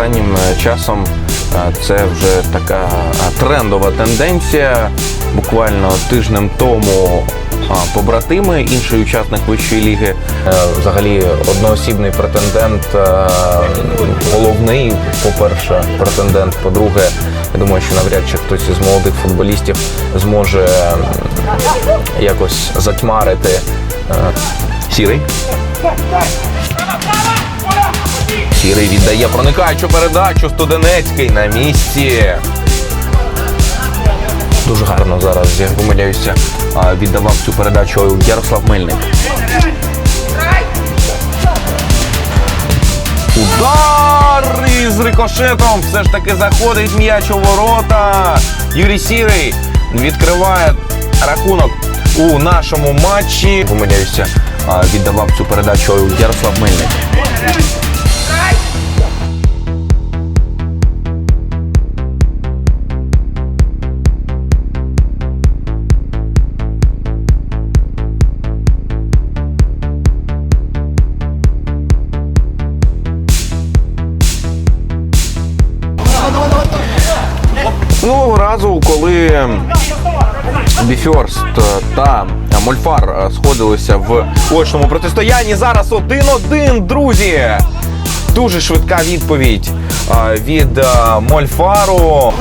останнім е, часом е, це вже така е, трендова тенденція. Буквально тижнем тому побратими, інший учасник вищої ліги, взагалі одноосібний претендент, головний, по-перше, претендент. По-друге, я думаю, що навряд чи хтось із молодих футболістів зможе якось затьмарити сірий. Сірий віддає проникаючу передачу. Студенецький на місці. Дуже гарно зараз, я помиляюся, віддавав цю передачу Ярослав Мельник. Удар із рикошетом все ж таки заходить м'яч у ворота. Юрій Сірий відкриває рахунок у нашому матчі. Помиляюся, віддавав цю передачу Ярослав Мельник. Разу, коли Біфьорст та Мольфар сходилися в очному протистоянні, зараз один-один, друзі. Дуже швидка відповідь від Мольфару.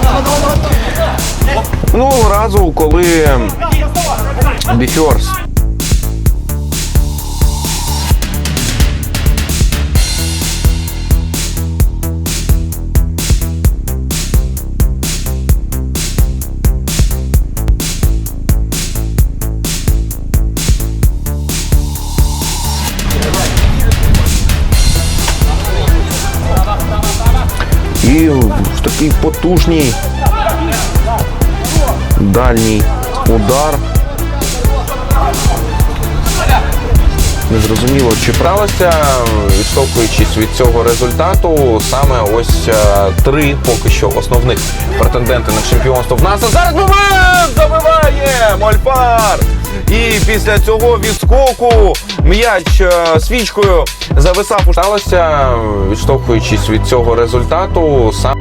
Минулого разу, коли Біфьорст такий потужний дальній удар. Незрозуміло, чи бралося, відштовхуючись від цього результату, саме ось е, три поки що основних претенденти на чемпіонство в нас. А зараз момент забиває Мольфар! І після цього відскоку м'яч е, свічкою зависав. Сталося, відштовхуючись від цього результату, саме.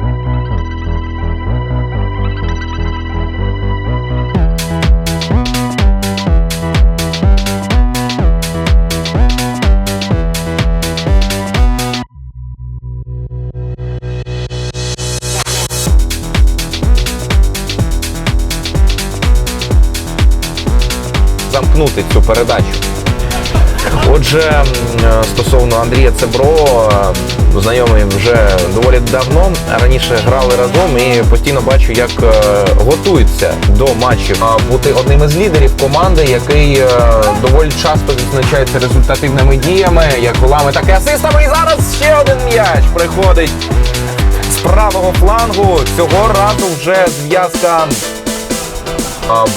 Цю передачу. Отже, стосовно Андрія Цебро, знайомий вже доволі давно. Раніше грали разом і постійно бачу, як е, готується до матчів. Бути одним із лідерів команди, який е, доволі часто відзначається результативними діями, як голами, так і асистами. І зараз ще один м'яч приходить з правого флангу. Цього разу вже зв'язка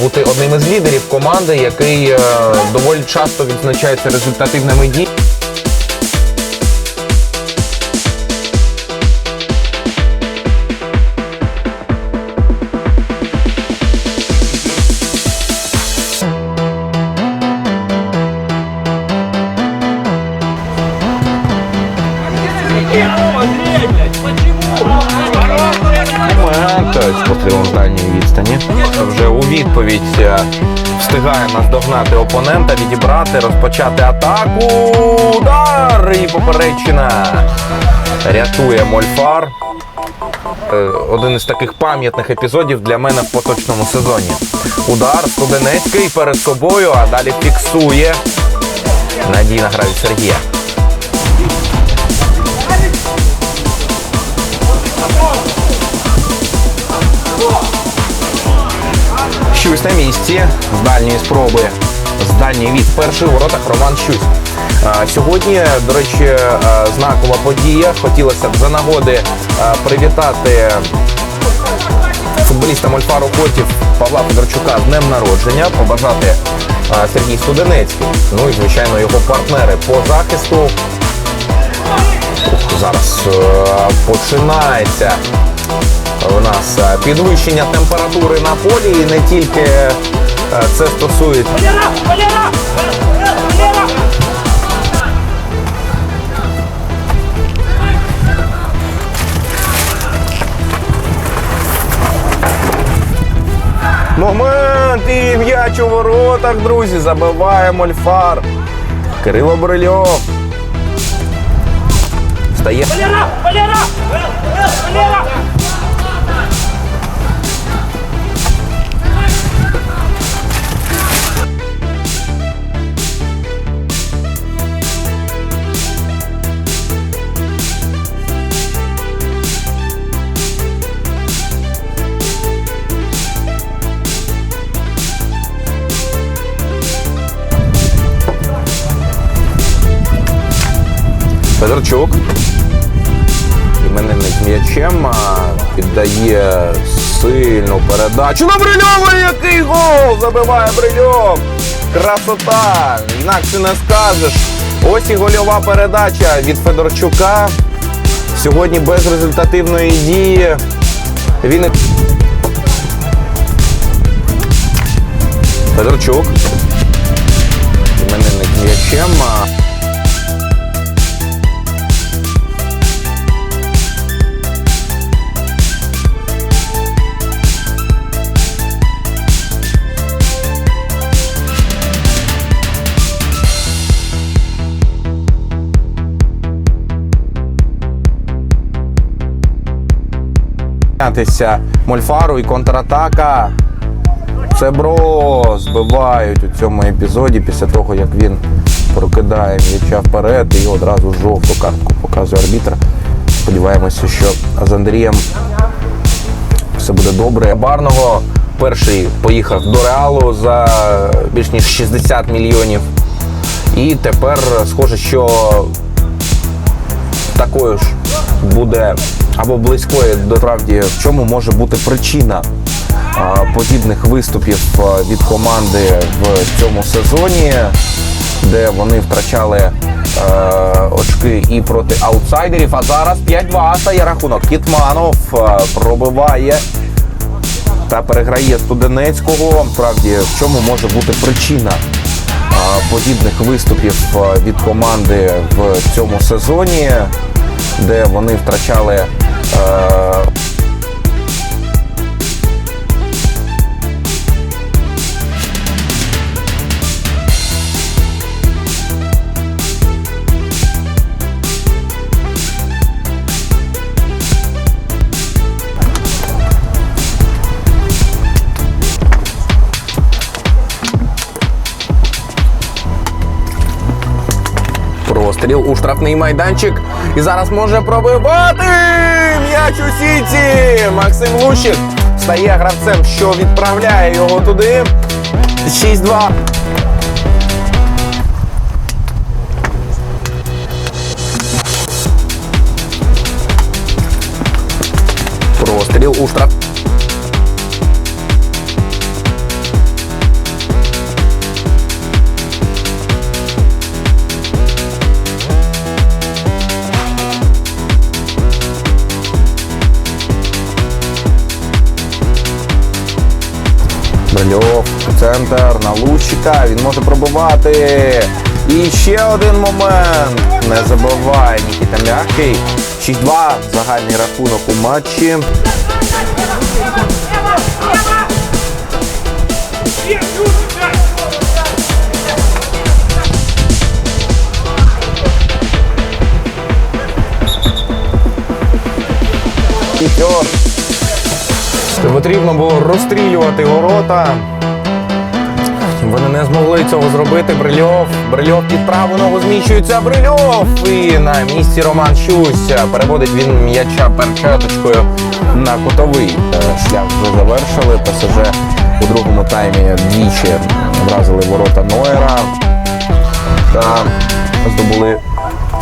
бути одним із лідерів команди, який е, доволі часто відзначається результативними діями. Момент з пострілом з дальньої відстані. Відповідь е, встигає наздогнати опонента, відібрати, розпочати атаку. Удар і поперечина. Рятує Мольфар. Е, Один із таких пам'ятних епізодів для мене в поточному сезоні. Удар Студенецький перед собою, а далі фіксує. Надійна гра від Сергія. Щусь на місці з дальньої спроби. З дальньої від перший воротах Роман Щусь. Сьогодні, до речі, знакова подія. Хотілося б за нагоди привітати футболіста Мольфару Котів Павла Федорчука з днем народження, побажати Сергій Студенецький, ну і звичайно його партнери по захисту. Зараз починається у нас е, підвищення температури на полі і не тільки е, це стосується. Момент і м'яч у воротах, друзі, забиває Мольфар. Кирило Брильов. Стає. Валера! Валера! Валера! Федорчук. Іменинник м'ячем піддає сильну передачу на Брильова. Який гол! Забиває Брильов. Красота! Інакше не скажеш. Ось і гольова передача від Федорчука. Сьогодні без результативної дії. Він Федорчук. Іменинник м'ячем. Мольфару і контратака. Цебро збивають у цьому епізоді після того, як він прокидає м'яча вперед і одразу жовту картку показує арбітр. Сподіваємося, що з Андрієм все буде добре. Барного перший поїхав до Реалу за більш ніж 60 мільйонів. І тепер схоже, що такою ж буде або близькою до правді, в чому може бути причина подібних виступів від команди в цьому сезоні, де вони втрачали очки і проти аутсайдерів. А зараз 5-2 стає рахунок. Кітманов пробиває та переграє Студенецького. Справді, в чому може бути причина подібних виступів від команди в цьому сезоні, де вони втрачали. Простріл у штрафний майданчик. І зараз може пробивати м'яч у сіті. Максим Лущик стає гравцем, що відправляє його туди. 6-2. Простріл у штраф. Брильов, центр на Лущика. Він може пробивати. І ще один момент. Не забуває Нікіта Мягкий. 6-2. Загальний рахунок у матчі. Все. Потрібно було розстрілювати ворота. Вони не змогли цього зробити. Брильов. Брильов під праву ногу зміщується. Брильов. І на місці Роман Щусь. Переводить він м'яча перчаточкою на кутовий. Е, Шлях вже завершили. ПСЖ у другому таймі двічі вразили ворота Нойера. Та здобули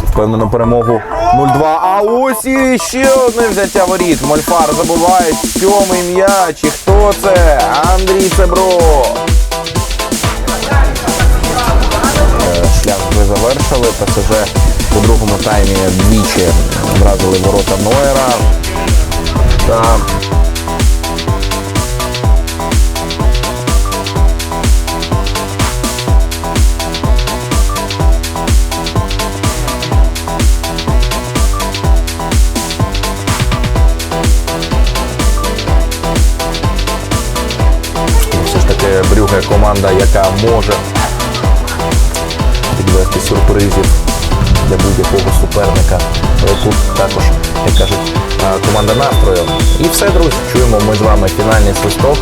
впевнену перемогу 0-2. А ось і ще одне взяття воріт. Мольфар забуває сьомий м'яч. І хто це? Андрій Цебро. Е, Шлях вже завершили. ПСЖ у другому таймі двічі вразили ворота Нойера. Та це команда, яка може підвести сюрпризів для будь-якого суперника. Тут також, як кажуть, команда настрою. І все, друзі, чуємо ми з вами фінальний свисток.